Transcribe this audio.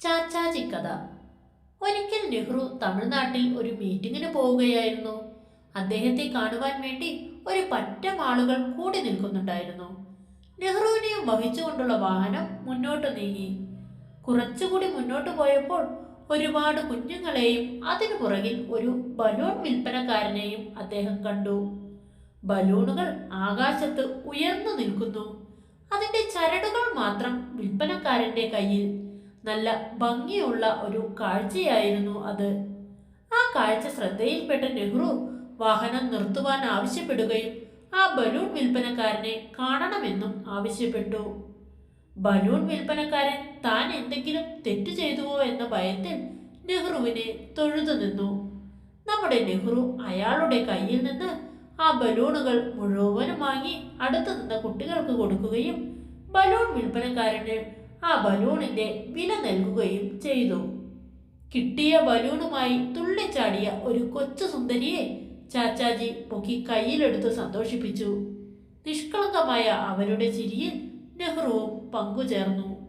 ചാച്ചാജി കഥ ഒരിക്കൽ നെഹ്റു തമിഴ്നാട്ടിൽ ഒരു മീറ്റിങ്ങിന് പോവുകയായിരുന്നു. അദ്ദേഹത്തെ കാണുവാൻ വേണ്ടി ഒരു പറ്റം ആളുകൾ കൂടി നിൽക്കുന്നുണ്ടായിരുന്നു. നെഹ്റുവിനെയും വഹിച്ചുകൊണ്ടുള്ള വാഹനം മുന്നോട്ട് നീങ്ങി. കുറച്ചുകൂടി മുന്നോട്ട് പോയപ്പോൾ ഒരുപാട് കുഞ്ഞുങ്ങളെയും അതിനു പുറകിൽ ഒരു ബലൂൺ വിൽപ്പനക്കാരനെയും അദ്ദേഹം കണ്ടു. ബലൂണുകൾ ആകാശത്ത് ഉയർന്നു നിൽക്കുന്നു. അതിന്റെ ചരടുകൾ മാത്രം വിൽപ്പനക്കാരന്റെ കയ്യിൽ. നല്ല ഭംഗിയുള്ള ഒരു കാഴ്ചയായിരുന്നു അത്. ആ കാഴ്ച ശ്രദ്ധയിൽപ്പെട്ട നെഹ്റു വാഹനം നിർത്തുവാൻ ആവശ്യപ്പെടുകയും ആ ബലൂൺ വിൽപ്പനക്കാരനെ കാണണമെന്നും ആവശ്യപ്പെട്ടു. ബലൂൺ വിൽപ്പനക്കാരൻ താൻ എന്തെങ്കിലും തെറ്റു ചെയ്തുവോ എന്ന ഭയത്തിൽ നെഹ്റുവിനെ തൊഴുതു നിന്നു. നമ്മുടെ നെഹ്റു അയാളുടെ കയ്യിൽ നിന്ന് ആ ബലൂണുകൾ മുഴുവനും വാങ്ങി അടുത്തു നിന്ന കുട്ടികൾക്ക് കൊടുക്കുകയും ബലൂൺ വിൽപ്പനക്കാരന് ആ ബലൂണിന്റെ വില നൽകുകയും ചെയ്തു. കിട്ടിയ ബലൂണുമായി തുള്ളിച്ചാടിയ ഒരു കൊച്ചു സുന്ദരിയെ ചാച്ചാജി പൊക്കി കയ്യിലെടുത്ത് സന്തോഷിപ്പിച്ചു. നിഷ്കളങ്കമായ അവരുടെ ചിരിയിൽ നെഹ്റുവും പങ്കുചേർന്നു.